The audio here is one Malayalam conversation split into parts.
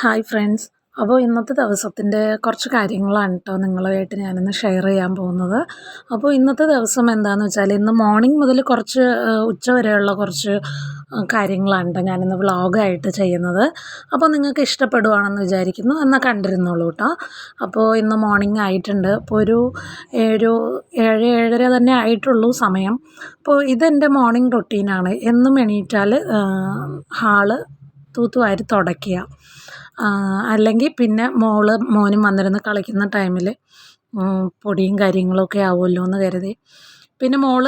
Hi friends. അപ്പോൾ ഇന്നത്തെ ദിവസത്തിന്റെ കുറച്ച് കാര്യങ്ങളാണ് കേട്ടോ നിങ്ങളുമായിട്ട് ഞാനിന്ന് ഷെയർ ചെയ്യാൻ പോകുന്നത്. അപ്പോൾ ഇന്നത്തെ ദിവസം എന്താണെന്ന് വെച്ചാൽ ഇന്ന് മോർണിംഗ് മുതൽ കുറച്ച് ഉച്ച വരെയുള്ള കുറച്ച് കാര്യങ്ങളാണ് കേട്ടോ ഞാനിന്ന് വ്ളോഗായിട്ട് ചെയ്യുന്നത്. അപ്പോൾ നിങ്ങൾക്ക് ഇഷ്ടപ്പെടുവാണെന്ന് വിചാരിക്കുന്നു. എന്നാൽ കണ്ടിരുന്നോളൂ കേട്ടോ അപ്പോൾ ഇന്ന് മോർണിംഗ് ആയിട്ടുണ്ട്. അപ്പോൾ ഒരു ഒരു ഏഴ് ഏഴര തന്നെ ആയിട്ടുള്ളൂ സമയം. അപ്പോൾ ഇതെന്റെ മോർണിംഗ് റൊട്ടീനാണ് എന്നും എണീറ്റാൽ ഹാൾ തൂത്തുവാരി തുടയ്ക്കുക. അല്ലെങ്കിൽ പിന്നെ മോൾ മോനും വന്നിരുന്ന് കളിക്കുന്ന ടൈമിൽ പൊടിയും കാര്യങ്ങളൊക്കെ ആവുമല്ലോ എന്ന് കരുതി. പിന്നെ മോൾ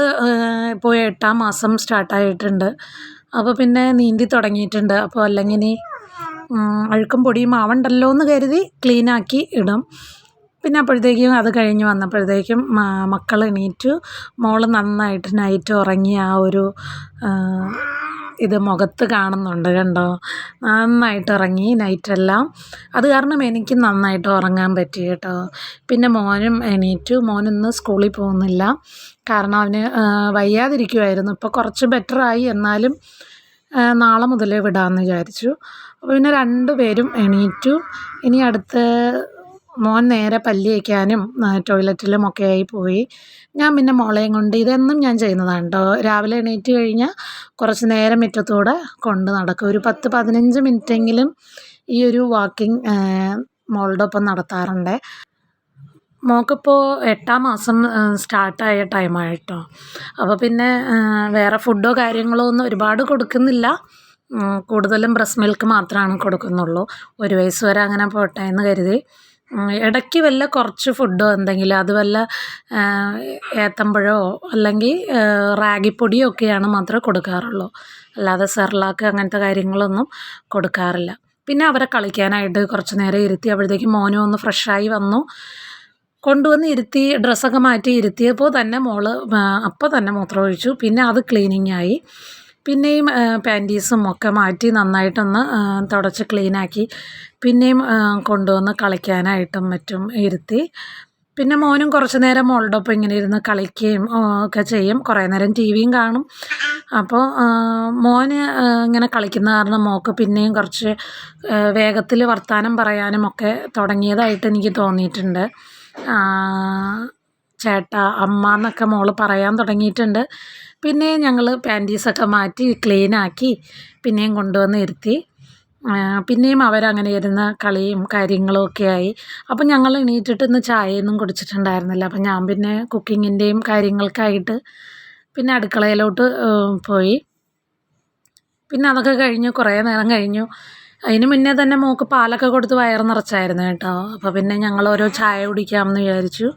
ഇപ്പോൾ എട്ടാം മാസം സ്റ്റാർട്ടായിട്ടുണ്ട്. അപ്പോൾ പിന്നെ നീന്തി തുടങ്ങിയിട്ടുണ്ട്. അപ്പോൾ അല്ലെങ്കിൽ ഇനി അഴുക്കും പൊടിയും ആവണ്ടല്ലോ എന്ന് കരുതി ക്ലീനാക്കി ഇടും. പിന്നെ അപ്പോഴത്തേക്കും അത് കഴിഞ്ഞ് വന്നപ്പോഴത്തേക്കും മക്കൾ എണീറ്റു. മോൾ നന്നായിട്ട് നൈറ്റ് ഉറങ്ങി ആ ഒരു ഇത് മുഖത്ത് കാണുന്നുണ്ട് കണ്ടോ? നന്നായിട്ട് ഉറങ്ങി നൈറ്റെല്ലാം. അത് കാരണം എനിക്ക് നന്നായിട്ട് ഉറങ്ങാൻ പറ്റി കേട്ടോ. പിന്നെ മോനും എണീറ്റു. മോനിന്ന് സ്കൂളിൽ പോകുന്നില്ല. കാരണം അവന് വയ്യാതിരിക്കുമായിരുന്നു ഇപ്പോൾ കുറച്ച് ബെറ്ററായി എന്നാലും നാളെ മുതൽ വിടാമെന്ന് വിചാരിച്ചു. അപ്പോൾ പിന്നെ രണ്ടുപേരും എണീറ്റു. ഇനി അടുത്ത മോൻ നേരെ പല്ല് തേക്കാനും ടോയ്ലറ്റിലും ഒക്കെ ആയി പോയി. ഞാൻ പിന്നെ മോളെയും കൊണ്ട് ഇതെന്നും ഞാൻ ചെയ്യുന്നതാണ് കേട്ടോ രാവിലെ എണീറ്റ് കഴിഞ്ഞാൽ കുറച്ച് നേരം മുറ്റത്തൂടെ കൊണ്ട് നടക്കും. ഒരു പത്ത് പതിനഞ്ച് മിനിറ്റെങ്കിലും ഈ ഒരു വാക്കിംഗ് മോളുടെ ഒപ്പം നടത്താറുണ്ട്. മോൾക്കിപ്പോൾ എട്ടാം മാസം സ്റ്റാർട്ടായ ടൈമായിട്ടോ അപ്പോൾ പിന്നെ വേറെ ഫുഡോ കാര്യങ്ങളോ ഒന്നും ഒരുപാട് കൊടുക്കുന്നില്ല. കൂടുതലും ബ്രസ്റ്റ് മിൽക്ക് മാത്രമാണ് കൊടുക്കുന്നുള്ളൂ. ഒരു വയസ്സ് വരെ അങ്ങനെ പോട്ടെ എന്ന് കരുതി. ഇടയ്ക്ക് വല്ല കുറച്ച് ഫുഡോ എന്തെങ്കിലും അത് വല്ല ഏത്തമ്പഴമോ അല്ലെങ്കിൽ റാഗിപ്പൊടിയോ ഒക്കെയാണ് മാത്രമേ കൊടുക്കാറുള്ളൂ. അല്ലാതെ സെർലാക്ക് അങ്ങനത്തെ കാര്യങ്ങളൊന്നും കൊടുക്കാറില്ല. പിന്നെ അവരെ കളിക്കാനായിട്ട് കുറച്ച് നേരം ഇരുത്തി അപ്പോഴത്തേക്കും മോനും ഒന്ന് ഫ്രഷായി വന്നു. കൊണ്ടുവന്ന് ഇരുത്തി ഡ്രസ്സൊക്കെ മാറ്റി ഇരുത്തിയപ്പോൾ തന്നെ മോൾ അപ്പോൾ തന്നെ മൂത്രമൊഴിച്ചു. പിന്നെ അത് ക്ലീനിങ് ആയി. പിന്നെയും പാന്റീസും ഒക്കെ മാറ്റി നന്നായിട്ടൊന്ന് തുടച്ച് ക്ലീനാക്കി. പിന്നെയും കൊണ്ടുവന്ന് കളിക്കാനായിട്ടും മറ്റും ഇരുത്തി. പിന്നെ മോനും കുറച്ച് നേരം മോളുടെ ഇങ്ങനെ ഇരുന്ന് കളിക്കുകയും ഒക്കെ ചെയ്യും. കുറേ നേരം ടി വിയും കാണും. അപ്പോൾ മോന് ഇങ്ങനെ കളിക്കുന്ന കാരണം മോൾക്ക് പിന്നെയും കുറച്ച് വേഗത്തിൽ വർത്തമാനം പറയാനും ഒക്കെ തുടങ്ങിയതായിട്ട് എനിക്ക് തോന്നിയിട്ടുണ്ട്. ചേട്ടാ അമ്മ എന്നൊക്കെ മോൾ പറയാൻ തുടങ്ങിയിട്ടുണ്ട്. പിന്നെ ഞങ്ങൾ പാന്റീസൊക്കെ മാറ്റി ക്ലീനാക്കി പിന്നെയും കൊണ്ടുവന്ന് ഇരുത്തി. പിന്നെയും അവരങ്ങനെ ഇരുന്ന് കളിയും കാര്യങ്ങളും ഒക്കെ ആയി. അപ്പം ഞങ്ങൾ എണീറ്റിട്ടൊന്ന് ചായയൊന്നും കുടിച്ചിട്ടുണ്ടായിരുന്നില്ല. അപ്പം ഞാൻ പിന്നെ കുക്കിങ്ങിന്റെയും കാര്യങ്ങൾക്കായിട്ട് പിന്നെ അടുക്കളയിലോട്ട് പോയി. പിന്നെ അതൊക്കെ കഴിഞ്ഞു കുറേ നേരം കഴിഞ്ഞു. അതിന് മുന്നേ തന്നെ മോൾക്ക് പാലൊക്കെ കൊടുത്ത് വയറ് നിറച്ചായിരുന്നു കേട്ടോ. അപ്പോൾ പിന്നെ ഞങ്ങൾ ഓരോ ചായ കുടിക്കാമെന്ന് വിചാരിച്ചു.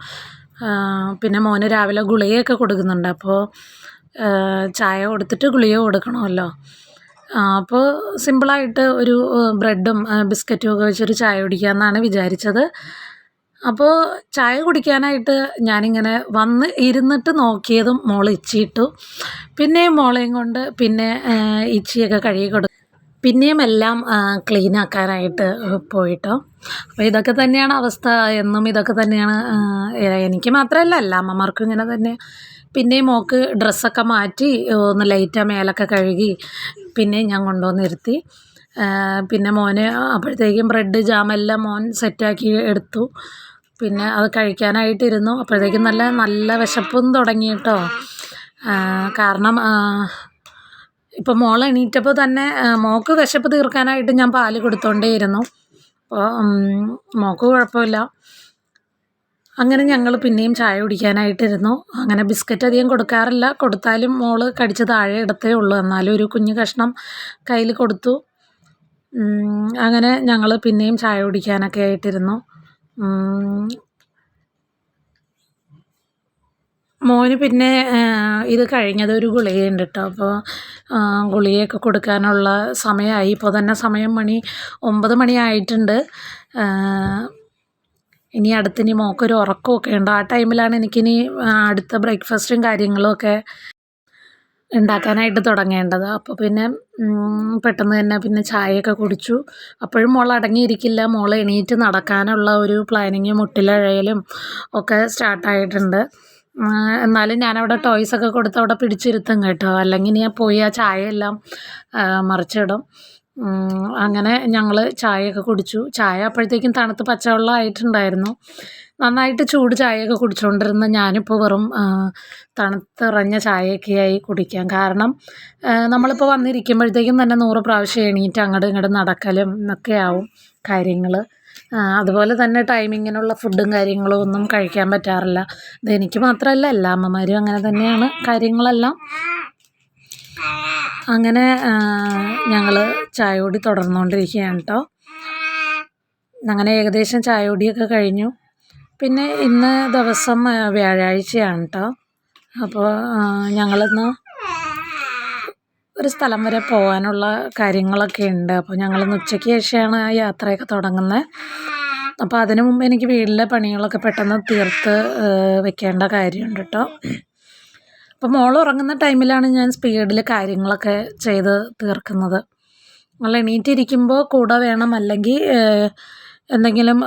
പിന്നെ മോന് രാവിലെ ഗുളികയൊക്കെ കൊടുക്കുന്നുണ്ട്. അപ്പോൾ ചായ കൊടുത്തിട്ട് ഗുളിക കൊടുക്കണമല്ലോ. അപ്പോൾ സിമ്പിളായിട്ട് ഒരു ബ്രെഡും ബിസ്ക്കറ്റും ഒക്കെ വെച്ചൊരു ചായ കുടിക്കാമെന്നാണ് വിചാരിച്ചത്. അപ്പോൾ ചായ കുടിക്കാനായിട്ട് ഞാനിങ്ങനെ വന്ന് ഇരുന്നിട്ട് നോക്കിയതും മോൾ ഇച്ചിയിട്ടു. പിന്നെയും മോളെയും കൊണ്ട് പിന്നെ ഇച്ചിയൊക്കെ കഴുകി കൊടുക്കും പിന്നെയും എല്ലാം ക്ലീൻ ആക്കാനായിട്ട് പോയിട്ടോ. അപ്പോൾ ഇതൊക്കെ തന്നെയാണ് അവസ്ഥ. എന്നും ഇതൊക്കെ തന്നെയാണ് എനിക്ക് മാത്രമല്ല എല്ലാ അമ്മമാർക്കും ഇങ്ങനെ തന്നെ പിന്നെയും മോൾക്ക് ഡ്രസ്സൊക്കെ മാറ്റി ഒന്ന് ലൈറ്റാ മേലൊക്കെ കഴുകി പിന്നെ ഞാൻ കൊണ്ടുവന്ന് ഇരുത്തി. പിന്നെ മോന് അപ്പോഴത്തേക്കും ബ്രെഡ് ജാമെല്ലാം മോൻ സെറ്റാക്കി എടുത്തു. പിന്നെ അത് കഴിക്കാനായിട്ടിരുന്നു. അപ്പോഴത്തേക്കും നല്ല നല്ല വിശപ്പും തുടങ്ങി കേട്ടോ. കാരണം ഇപ്പം മോൾ എണീറ്റപ്പോൾ തന്നെ മോക്ക് വിശപ്പ് തീർക്കാനായിട്ട് ഞാൻ പാൽ കൊടുത്തോണ്ടേയിരുന്നു. അപ്പോൾ മോക്ക് കുഴപ്പമില്ല. അങ്ങനെ ഞങ്ങൾ പിന്നെയും ചായ കുടിക്കാനായിട്ടിരുന്നു. അങ്ങനെ ബിസ്ക്കറ്റ് അധികം കൊടുക്കാറില്ല. കൊടുത്താലും മോൾ കടിച്ച് താഴെ ഇടത്തേ ഉള്ളൂ. എന്നാലും ഒരു കുഞ്ഞു കഷ്ണം കയ്യിൽ കൊടുത്തു. അങ്ങനെ ഞങ്ങൾ പിന്നെയും ചായ കുടിക്കാനൊക്കെ ആയിട്ടിരുന്നു. മോന് പിന്നെ ഇത് കഴിഞ്ഞത് ഒരു ഗുളികയുണ്ട് കേട്ടോ അപ്പോൾ ഗുളികയൊക്കെ കൊടുക്കാനുള്ള സമയമായി. ഇപ്പോൾ തന്നെ സമയം മണി ഒമ്പത് മണി ആയിട്ടുണ്ട് ആ, ഇനി അടുത്തിനി മോക്കൊരു ഉറക്കമൊക്കെ ഉണ്ട്. ആ ടൈമിലാണ് എനിക്കിനി അടുത്ത ബ്രേക്ക്ഫാസ്റ്റും കാര്യങ്ങളും ഒക്കെ ഉണ്ടാക്കാനായിട്ട് തുടങ്ങേണ്ടത്. അപ്പോൾ പിന്നെ പെട്ടെന്ന് തന്നെ പിന്നെ ചായയൊക്കെ കുടിച്ചു. അപ്പോഴും മോൾ അടങ്ങിയിരിക്കില്ല. മോൾ എണീറ്റ് നടക്കാനുള്ള ഒരു പ്ലാനിങ് മുട്ടിലഴയലും ഒക്കെ സ്റ്റാർട്ടായിട്ടുണ്ട് എന്നാലും ഞാനവിടെ ടോയ്സൊക്കെ കൊടുത്ത് അവിടെ പിടിച്ചിരുത്തും കേട്ടോ. അല്ലെങ്കിൽ ഞാൻ പോയി ആ ചായയെല്ലാം മറിച്ചിടും. അങ്ങനെ ഞങ്ങൾ ചായയൊക്കെ കുടിച്ചു. ചായ അപ്പോഴത്തേക്കും തണുത്ത് പച്ചവെള്ളം ആയിട്ടുണ്ടായിരുന്നു. നന്നായിട്ട് ചൂട് ചായയൊക്കെ കുടിച്ചുകൊണ്ടിരുന്ന ഞാനിപ്പോൾ വെറും തണുത്തിറഞ്ഞ ചായയൊക്കെയായി കുടിക്കാം. കാരണം നമ്മളിപ്പോൾ വന്നിരിക്കുമ്പോഴത്തേക്കും തന്നെ നൂറ് പ്രാവശ്യം എണീറ്റ് അങ്ങോട്ടും ഇങ്ങോട്ടും നടക്കലും ഒക്കെ ആവും കാര്യങ്ങൾ അതുപോലെ തന്നെ ടൈമിങ്ങിനുള്ള ഫുഡും കാര്യങ്ങളും ഒന്നും കഴിക്കാൻ പറ്റാറില്ല. ഇത് എനിക്ക് മാത്രമല്ല എല്ലാ അമ്മമാരും അങ്ങനെ തന്നെയാണ് കാര്യങ്ങളെല്ലാം. അങ്ങനെ ഞങ്ങൾ ചായോടി തുടർന്നുകൊണ്ടിരിക്കുകയാണ് കേട്ടോ അങ്ങനെ ഏകദേശം ചായോടിയൊക്കെ കഴിഞ്ഞു. പിന്നെ ഇന്ന് ദിവസം വ്യാഴാഴ്ചയാണ് കേട്ടോ അപ്പോൾ ഞങ്ങളിന്ന് ഒരു സ്ഥലം വരെ പോകാനുള്ള കാര്യങ്ങളൊക്കെ ഉണ്ട്. അപ്പോൾ ഞങ്ങളിന്ന് ഉച്ചയ്ക്ക് ശേഷമാണ് ആ യാത്രയൊക്കെ തുടങ്ങുന്നത് അപ്പോൾ അതിനു മുമ്പ് എനിക്ക് വീട്ടിലെ പണികളൊക്കെ പെട്ടെന്ന് തീർത്ത് വെക്കേണ്ട കാര്യമുണ്ട് കേട്ടോ അപ്പോൾ മോൾ ഉറങ്ങുന്ന ടൈമിലാണ് ഞാൻ സ്പീഡിൽ കാര്യങ്ങളൊക്കെ ചെയ്ത് തീർക്കുന്നത്. നമ്മൾ എണീറ്റിരിക്കുമ്പോൾ കൂടെ വേണം അല്ലെങ്കിൽ എന്തെങ്കിലും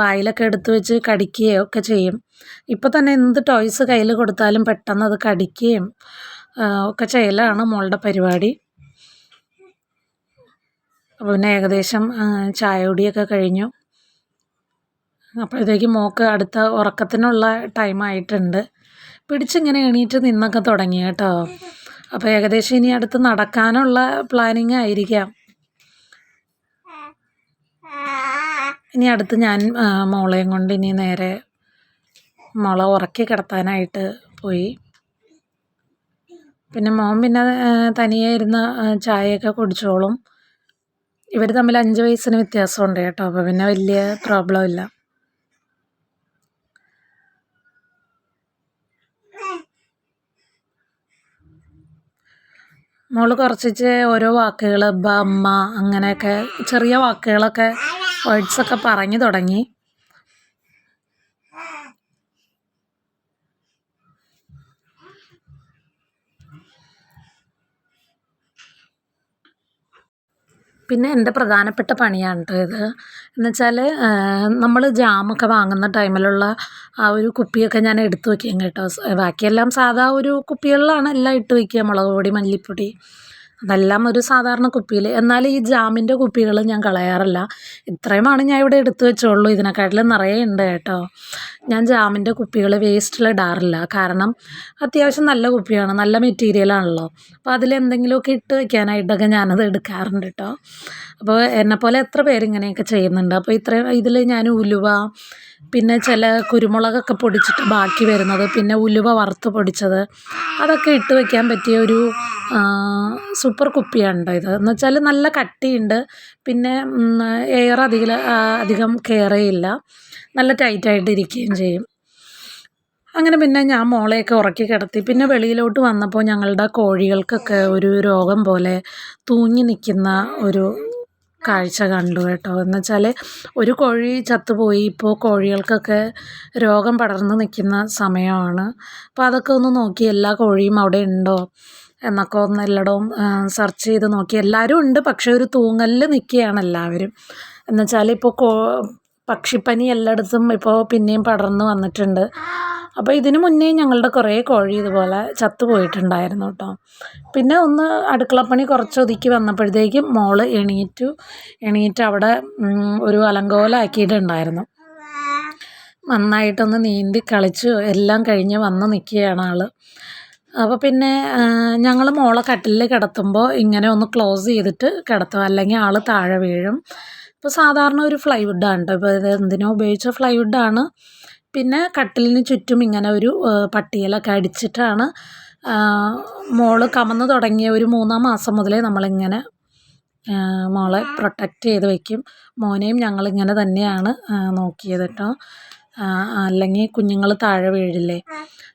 വായിലൊക്കെ എടുത്ത് വെച്ച് കടിക്കുകയോ ഒക്കെ ചെയ്യും. ഇപ്പോൾ തന്നെ എന്ത് ടോയ്സ് കയ്യിൽ കൊടുത്താലും പെട്ടെന്ന് അത് കടിക്കുകയും ഒക്കെ ചെയ്യലാണ് മോളുടെ പരിപാടി. അപ്പോൾ പിന്നെ ഏകദേശം ചായപൊടിയൊക്കെ കഴിഞ്ഞു. അപ്പോഴത്തേക്ക് മോൾക്ക് അടുത്ത ഉറക്കത്തിനുള്ള ടൈം ആയിട്ടുണ്ട്. പിടിച്ചിങ്ങനെ എണീറ്റ് നിന്നൊക്കെ തുടങ്ങി കേട്ടോ. അപ്പോൾ ഏകദേശം ഇനി അടുത്ത് നടക്കാനുള്ള പ്ലാനിങ് ആയിരിക്കാം. ഇനി അടുത്ത് ഞാൻ മോളെയും കൊണ്ട് ഇനി നേരെ മോളെ ഉറക്കി കിടത്താനായിട്ട് പോയി. പിന്നെ മോൻ പിന്നെ തനിയെ ഇരുന്ന് ചായയൊക്കെ കുടിച്ചോളും. ഇവർ തമ്മിൽ അഞ്ച് വയസ്സിന് വ്യത്യാസമുണ്ട് കേട്ടോ. അപ്പോൾ പിന്നെ വലിയ പ്രോബ്ലം ഇല്ല. മോൾ കുറച്ചിച്ച് ഓരോ വാക്കുകൾ ബമ്മ അങ്ങനെയൊക്കെ ചെറിയ വാക്കുകളൊക്കെ വേർഡ്സൊക്കെ പറഞ്ഞു തുടങ്ങി. പിന്നെ എന്റെ പ്രധാനപ്പെട്ട പണിയാണ് കേട്ടോ ഇത്. എന്ന് വെച്ചാൽ നമ്മൾ ജാമൊക്കെ വാങ്ങുന്ന ടൈമിലുള്ള ആ ഒരു കുപ്പിയൊക്കെ ഞാൻ എടുത്തു വയ്ക്കും കേട്ടോ ബാക്കിയെല്ലാം സാധാ ഒരു കുപ്പികളിലാണ് എല്ലാം ഇട്ട് വയ്ക്കുക മുളക് പൊടി മല്ലിപ്പൊടി അതെല്ലാം ഒരു സാധാരണ കുപ്പിയിൽ എന്നാൽ ഈ ജാമിന്റെ കുപ്പികൾ ഞാൻ കളയാറില്ല. ഇത്രയുമാണ് ഞാൻ ഇവിടെ എടുത്തു വെച്ചോളൂ ഇതിനെക്കാട്ടിലും നിറയെ ഉണ്ട് കേട്ടോ. ഞാൻ ജാമിന്റെ കുപ്പികൾ വേസ്റ്റിൽ ഇടാറില്ല. കാരണം അത്യാവശ്യം നല്ല കുപ്പിയാണ്. നല്ല മെറ്റീരിയലാണല്ലോ അപ്പോൾ അതിലെന്തെങ്കിലുമൊക്കെ ഇട്ട് വയ്ക്കാനായിട്ടൊക്കെ ഞാനത് എടുക്കാറുണ്ട് കേട്ടോ. അപ്പോൾ എന്നെപ്പോലെ എത്ര പേരിങ്ങനെയൊക്കെ ചെയ്യുന്നുണ്ട്. അപ്പോൾ ഇത്രയും ഇതിൽ ഞാൻ ഉലുവ പിന്നെ ചില കുരുമുളകൊക്കെ പൊടിച്ചിട്ട് ബാക്കി വരുന്നത് പിന്നെ ഉലുവ വറുത്ത് പൊടിച്ചത് അതൊക്കെ ഇട്ട് വെക്കാൻ പറ്റിയ ഒരു സൂപ്പർ കുപ്പിയാണ് ഇത്. എന്ന് വെച്ചാൽ നല്ല കട്ടിയുണ്ട്. പിന്നെ എയർ അധികം അധികം കയറേയില്ല നല്ല ടൈറ്റായിട്ട് ഇരിക്കുകയും ചെയ്യും. അങ്ങനെ പിന്നെ ഞാൻ മോളെയൊക്കെ ഉറക്കി കിടത്തി. പിന്നെ വെളിയിലോട്ട് വന്നപ്പോൾ ഞങ്ങളുടെ കോഴികൾക്കൊക്കെ ഒരു രോഗം പോലെ തൂങ്ങി നിൽക്കുന്ന ഒരു കാഴ്ച കണ്ടു കേട്ടോ. എന്ന് വെച്ചാൽ ഒരു കോഴി ചത്തുപോയി ഇപ്പോൾ കോഴികൾക്കൊക്കെ രോഗം പടർന്നു നിൽക്കുന്ന സമയമാണ്. അപ്പോൾ അതൊക്കെ ഒന്ന് നോക്കി എല്ലാ കോഴിയും അവിടെ ഉണ്ടോ എന്നൊക്കെ ഒന്ന് എല്ലായിടവും സെർച്ച് ചെയ്ത് നോക്കി. എല്ലാവരും ഉണ്ട് പക്ഷേ ഒരു തൂങ്ങലിൽ നിൽക്കുകയാണ് എല്ലാവരും. എന്നുവെച്ചാൽ ഇപ്പോൾ കോ പക്ഷിപ്പനി എല്ലായിടത്തും ഇപ്പോൾ പിന്നെയും പടർന്നു വന്നിട്ടുണ്ട്. അപ്പോൾ ഇതിനു മുന്നേ ഞങ്ങളുടെ കുറേ കോഴി ഇതുപോലെ ചത്തുപോയിട്ടുണ്ടായിരുന്നു കേട്ടോ. പിന്നെ ഒന്ന് അടുക്കളപ്പണി കുറച്ച് ഒതുക്കി വന്നപ്പോഴത്തേക്കും മോൾ എണീറ്റു. എണീറ്റ് അവിടെ ഒരു അലങ്കോലാക്കിയിട്ടുണ്ടായിരുന്നു. നന്നായിട്ടൊന്ന് നീന്തി കളിച്ചു. എല്ലാം കഴിഞ്ഞ് വന്ന് നിൽക്കുകയാണ് ആൾ അപ്പോൾ പിന്നെ ഞങ്ങൾ മോളെ കട്ടിലിൽ കിടത്തുമ്പോൾ ഇങ്ങനെ ഒന്ന് ക്ലോസ് ചെയ്തിട്ട് കിടത്തും. അല്ലെങ്കിൽ ആൾ താഴെ വീഴും. ഇപ്പോൾ സാധാരണ ഒരു ഫ്ലൈവുഡാണ് കേട്ടോ. ഇപ്പോൾ ഇത് എന്തിനോ ഉപയോഗിച്ച ഫ്ലൈവുഡാണ്. പിന്നെ കട്ടിലിന് ചുറ്റും ഇങ്ങനെ ഒരു പട്ടിയലൊക്കെ അടിച്ചിട്ടാണ് മോൾ കമന്ന് തുടങ്ങിയ ഒരു മൂന്നാം മാസം മുതലേ നമ്മളിങ്ങനെ മോളെ പ്രൊട്ടക്റ്റ് ചെയ്ത് വയ്ക്കും മോനെയും ഞങ്ങളിങ്ങനെ തന്നെയാണ് നോക്കിയത് കേട്ടോ അല്ലെങ്കിൽ കുഞ്ഞുങ്ങൾ താഴെ വീഴില്ലേ.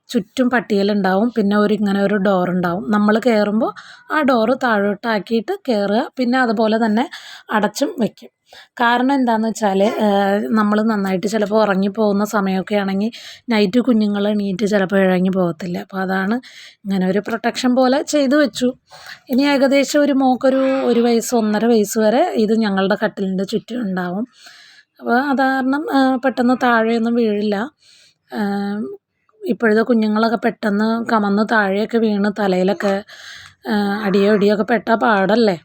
ചുറ്റും പട്ടികളുണ്ടാവും പിന്നെ ഒരു ഇങ്ങനെ ഒരു ഡോർ ഉണ്ടാവും. നമ്മൾ കയറുമ്പോൾ ആ ഡോറ് താഴോട്ടാക്കിയിട്ട് കയറുക പിന്നെ അതുപോലെ തന്നെ അടച്ചും വയ്ക്കും കാരണം എന്താണെന്ന് വെച്ചാൽ നമ്മൾ നന്നായിട്ട് ചിലപ്പോൾ ഉറങ്ങിപ്പോകുന്ന സമയമൊക്കെ ആണെങ്കിൽ നൈറ്റ് കുഞ്ഞുങ്ങൾ എണീറ്റ് ചിലപ്പോൾ ഇഴങ്ങി പോകത്തില്ല. അപ്പോൾ അതാണ് ഇങ്ങനെ ഒരു പ്രൊട്ടക്ഷൻ പോലെ ചെയ്തു വെച്ചു. ഇനി ഏകദേശം ഒരു മോക്കൊരു ഒരു വയസ്സ് ഒന്നര വയസ്സ് വരെ ഇത് ഞങ്ങളുടെ കട്ടിലിന്റെ ചുറ്റും ഉണ്ടാവും. അപ്പോൾ അത് കാരണം പെട്ടെന്ന് താഴെയൊന്നും വീഴില്ല. ഇപ്പോഴത്തെ കുഞ്ഞുങ്ങളൊക്കെ പെട്ടെന്ന് കമന്ന് താഴെയൊക്കെ വീണ് തലയിലൊക്കെ അടിയോ ഇടിയോ ഒക്കെ പെട്ടാൽ പാടല്ലേ?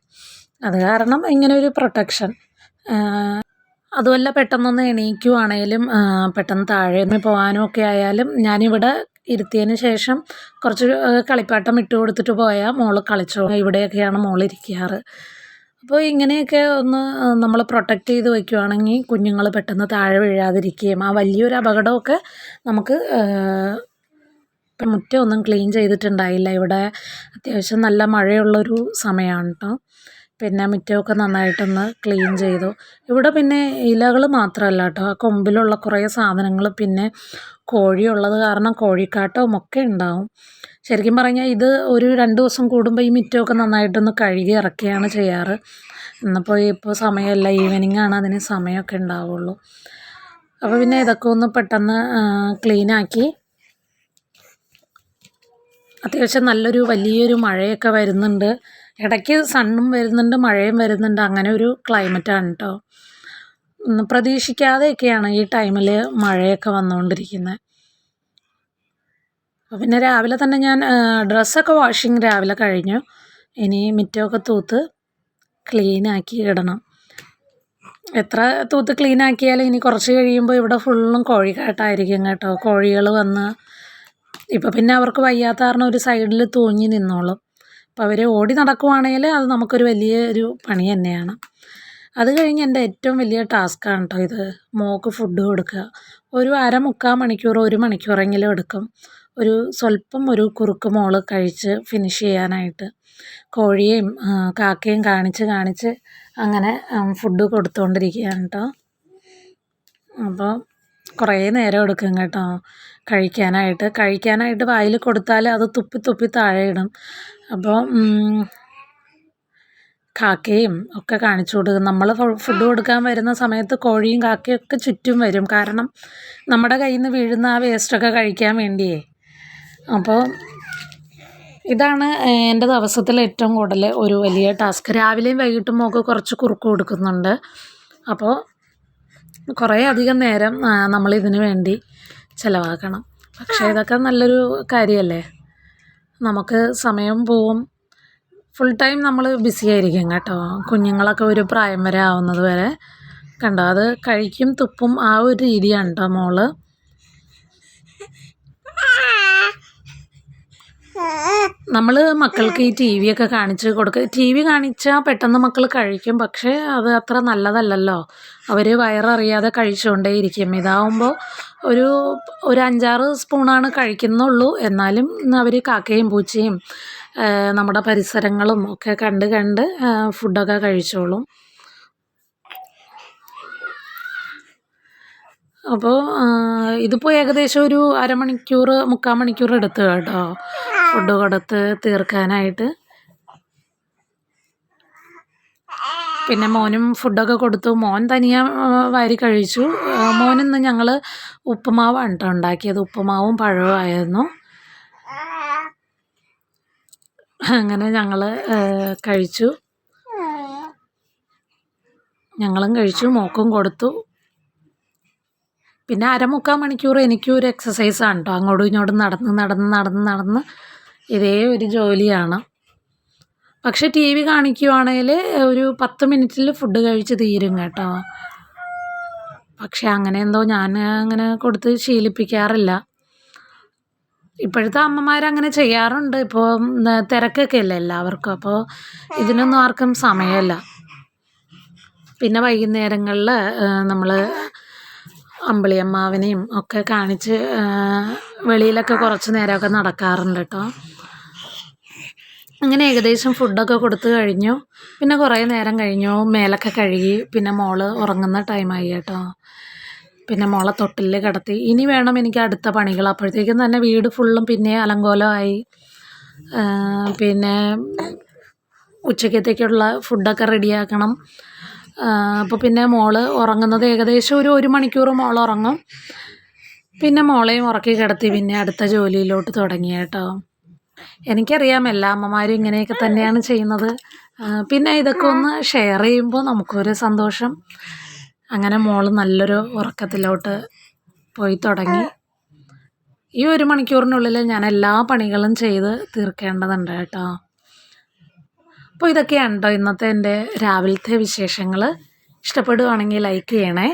അത് കാരണം ഇങ്ങനെ ഒരു പ്രൊട്ടക്ഷൻ. അതുമല്ല പെട്ടെന്നൊന്ന് എണീക്കുവാണേലും പെട്ടെന്ന് താഴെ പോകാനും ഒക്കെ ആയാലും ഞാനിവിടെ ഇരുത്തിയതിന് ശേഷം കുറച്ച് കളിപ്പാട്ടം ഇട്ട് കൊടുത്തിട്ട് പോയാൽ മോൾ കളിച്ചോ. ഇവിടെയൊക്കെയാണ് മോൾ ഇരിക്കാറ് അപ്പോൾ ഇങ്ങനെയൊക്കെ ഒന്ന് നമ്മൾ പ്രൊട്ടക്റ്റ് ചെയ്ത് വയ്ക്കുവാണെങ്കിൽ കുഞ്ഞുങ്ങൾ പെട്ടെന്ന് താഴെ വീഴാതിരിക്കുകയും ആ വലിയൊരു അപകടമൊക്കെ നമുക്ക് മുറ്റമൊന്നും ക്ലീൻ ചെയ്തിട്ടുണ്ടായില്ല. ഇവിടെ അത്യാവശ്യം നല്ല മഴയുള്ളൊരു സമയമാണ് കേട്ടോ. പിന്നെ മുറ്റമൊക്കെ നന്നായിട്ടൊന്ന് ക്ലീൻ ചെയ്തു. ഇവിടെ പിന്നെ ഇലകൾ മാത്രമല്ല കേട്ടോ. ആ കൊമ്പിലുള്ള കുറേ സാധനങ്ങൾ പിന്നെ കോഴിയുള്ളത് കാരണം കോഴിക്കാട്ടവും ഒക്കെ ഉണ്ടാവും. ശരിക്കും പറഞ്ഞാൽ ഇത് ഒരു രണ്ട് ദിവസം കൂടുമ്പോൾ ഈ മുറ്റമൊക്കെ നന്നായിട്ടൊന്ന് കഴുകി ഇറക്കുകയാണ് ചെയ്യാറ്. ഇന്നിപ്പോൾ ഇപ്പോൾ സമയമല്ല ഈവനിങ് ആണ് അതിന് സമയമൊക്കെ ഉണ്ടാവുള്ളൂ. അപ്പോൾ പിന്നെ ഇതൊക്കെ ഒന്ന് പെട്ടെന്ന് ക്ലീനാക്കി അത്യാവശ്യം നല്ലൊരു വലിയൊരു മഴയൊക്കെ വരുന്നുണ്ട്. ഇടയ്ക്ക് സണ്ണും വരുന്നുണ്ട് മഴയും വരുന്നുണ്ട്. അങ്ങനെ ഒരു ക്ലൈമറ്റാണ് കേട്ടോ പ്രതീക്ഷിക്കാതെയൊക്കെയാണ് ഈ ടൈമിൽ മഴയൊക്കെ വന്നുകൊണ്ടിരിക്കുന്നത് പിന്നെ രാവിലെ തന്നെ ഞാൻ ഡ്രസ്സൊക്കെ വാഷിങ് രാവിലെ കഴിഞ്ഞു. ഇനി മിറ്റമൊക്കെ തൂത്ത് ക്ലീനാക്കി ഇടണം. എത്ര തൂത്ത് ക്ലീനാക്കിയാലും ഇനി കുറച്ച് കഴിയുമ്പോൾ ഇവിടെ ഫുള്ളും കോഴിക്കാട്ടായിരിക്കും കേട്ടോ. കോഴികൾ വന്ന് ഇപ്പോൾ പിന്നെ അവർക്ക് വയ്യാത്ത കാരണം ഒരു സൈഡിൽ തൂങ്ങി നിന്നോളും. അപ്പോൾ അവർ ഓടി നടക്കുവാണെങ്കിൽ അത് നമുക്കൊരു വലിയ ഒരു പണി തന്നെയാണ്. അത് കഴിഞ്ഞ് എന്റെ ഏറ്റവും വലിയ ടാസ്ക്കാണ് കേട്ടോ ഇത്. മോക്ക് ഫുഡ് കൊടുക്കുക. ഒരു അര മുക്കാൽ മണിക്കൂർ ഒരു മണിക്കൂറെങ്കിലും എടുക്കും. ഒരു സ്വല്പം ഒരു കുറുക്ക് മോൾ കഴിച്ച് ഫിനിഷ് ചെയ്യാനായിട്ട് കോഴിയെയും കാക്കയും കാണിച്ച് കാണിച്ച് അങ്ങനെ ഫുഡ് കൊടുത്തുകൊണ്ടിരിക്കുകയാണ് കേട്ടോ അപ്പോൾ കുറേ നേരം എടുക്കും കേട്ടോ കഴിക്കാനായിട്ട്. കഴിക്കാനായിട്ട് വായിൽ കൊടുത്താൽ അത് തുപ്പി തുപ്പി താഴെ ഇടും. അപ്പോൾ കാക്കയും ഒക്കെ കാണിച്ചു കൊടുക്കും. നമ്മൾ ഫുഡ് കൊടുക്കാൻ വരുന്ന സമയത്ത് കോഴിയും കാക്കയും ഒക്കെ ചുറ്റും വരും. കാരണം നമ്മുടെ കയ്യിൽ നിന്ന് വീഴുന്ന ആ വേസ്റ്റൊക്കെ കഴിക്കാൻ വേണ്ടിയേ. അപ്പോൾ ഇതാണ് എന്റെ ദിവസത്തിൽ ഏറ്റവും കൂടുതൽ ഒരു വലിയ ടാസ്ക്. രാവിലെയും വൈകിട്ടും ഒക്കെ കുറച്ച് കുറുക്ക് കൊടുക്കുന്നുണ്ട്. അപ്പോൾ കുറേ അധികം നേരം നമ്മൾ ഇതിനു വേണ്ടി ചിലവാക്കണം. പക്ഷേ ഇതൊക്കെ നല്ലൊരു കാര്യമല്ലേ? നമുക്ക് സമയം പോവും. ഫുൾ ടൈം നമ്മൾ ബിസി ആയിരിക്കും കേട്ടോ. കുഞ്ഞുങ്ങളൊക്കെ ഒരു പ്രായം വരെ ആവുന്നത് വരെ. കണ്ടോ അത് കഴിക്കും തുപ്പും ആ ഒരു രീതിയാണ് കേട്ടോ മോൾ. നമ്മൾ മക്കൾക്ക് ഈ ടി വി ഒക്കെ കാണിച്ച് കൊടുക്കുക ടി വി കാണിച്ചാൽ പെട്ടെന്ന് മക്കൾ കഴിക്കും. പക്ഷേ അത് അത്ര നല്ലതല്ലല്ലോ. അവർ വയററിയാതെ കഴിച്ചുകൊണ്ടേ ഇരിക്കും ഇതാവുമ്പോൾ ഒരു ഒരു അഞ്ചാറ് സ്പൂണാണ് കഴിക്കുന്നുള്ളൂ. എന്നാലും അവർ കാക്കയും പൂച്ചയും നമ്മുടെ പരിസരങ്ങളും ഒക്കെ കണ്ട് കണ്ട് ഫുഡൊക്കെ കഴിച്ചോളും. അപ്പോൾ ഇതിപ്പോൾ ഏകദേശം ഒരു അരമണിക്കൂർ മുക്കാൽ മണിക്കൂർ എടുത്തു കേട്ടോ. ഫുഡ് കൊടുത്ത് തീർക്കാനായിട്ട്. പിന്നെ മോനും ഫുഡൊക്കെ കൊടുത്തു. മോൻ തനിയെ വാരി കഴിച്ചു. മോനിന്ന് ഞങ്ങൾ ഉപ്പുമാവാണ് കേട്ടോ ഉണ്ടാക്കിയത്. ഉപ്പുമാവും പഴവും ആയിരുന്നു. അങ്ങനെ ഞങ്ങൾ കഴിച്ചു. ഞങ്ങളും കഴിച്ചു മോക്കും കൊടുത്തു. പിന്നെ അരമുക്കാൽ മണിക്കൂർ എനിക്കും ഒരു എക്സസൈസാണ് കേട്ടോ അങ്ങോട്ടും ഇങ്ങോട്ടും നടന്ന് നടന്ന് നടന്ന് നടന്ന് ഇതേ ഒരു ജോലിയാണ്. പക്ഷെ ടി വി കാണിക്കുവാണെങ്കിൽ ഒരു പത്ത് മിനിറ്റിൽ ഫുഡ് കഴിച്ച് തീരും കേട്ടോ. പക്ഷെ അങ്ങനെ എന്തോ ഞാൻ അങ്ങനെ കൊടുത്ത് ശീലിപ്പിക്കാറില്ല. ഇപ്പോഴത്തെ അമ്മമാരങ്ങനെ ചെയ്യാറുണ്ട്. ഇപ്പോൾ തിരക്കൊക്കെ അല്ലേ എല്ലാവർക്കും. അപ്പോൾ ഇതിനൊന്നും ആർക്കും സമയമില്ല. പിന്നെ വൈകുന്നേരങ്ങളിൽ നമ്മൾ അമ്പിളിയമ്മാവിനെയും ഒക്കെ കാണിച്ച് വെളിയിലൊക്കെ കുറച്ച് നേരമൊക്കെ നടക്കാറുണ്ട് കേട്ടോ. അങ്ങനെ ഏകദേശം ഫുഡൊക്കെ കൊടുത്തു കഴിഞ്ഞു. പിന്നെ കുറേ നേരം കഴിഞ്ഞു. മേലൊക്കെ കഴുകി. പിന്നെ മോൾ ഉറങ്ങുന്ന ടൈമായി കേട്ടോ. പിന്നെ മോളെ തൊട്ടിൽ കിടത്തി. ഇനി വേണം എനിക്ക് അടുത്ത പണികൾ. അപ്പോഴത്തേക്കും തന്നെ വീട് ഫുള്ളും പിന്നെ അലങ്കോലമായി. പിന്നെ ഉച്ചക്കത്തേക്കുള്ള ഫുഡൊക്കെ റെഡിയാക്കണം. അപ്പോൾ പിന്നെ മോൾ ഉറങ്ങുന്നത് ഏകദേശം ഒരു ഒരു മണിക്കൂർ മോൾ ഉറങ്ങും. പിന്നെ മോളെയും ഉറക്കി കിടത്തി പിന്നെ അടുത്ത ജോലിയിലോട്ട് തുടങ്ങി കേട്ടോ. എനിക്കറിയാം എല്ലാ അമ്മമാരും ഇങ്ങനെയൊക്കെ തന്നെയാണ് ചെയ്യുന്നത്. പിന്നെ ഇതൊക്കെ ഒന്ന് ഷെയർ ചെയ്യുമ്പോൾ നമുക്കൊരു സന്തോഷം. അങ്ങനെ മോൾ നല്ലൊരു ഉറക്കത്തിലോട്ട് പോയി തുടങ്ങി. ഈ ഒരു മണിക്കൂറിനുള്ളിൽ ഞാൻ എല്ലാ പണികളും ചെയ്ത് തീർക്കേണ്ടതുണ്ട് കേട്ടോ. അപ്പോൾ ഇതൊക്കെയാണ് കേട്ടോ ഇന്നത്തെ എന്റെ രാവിലത്തെ വിശേഷങ്ങൾ ഇഷ്ടപ്പെടുവാണെങ്കിൽ ലൈക്ക് ചെയ്യണേ.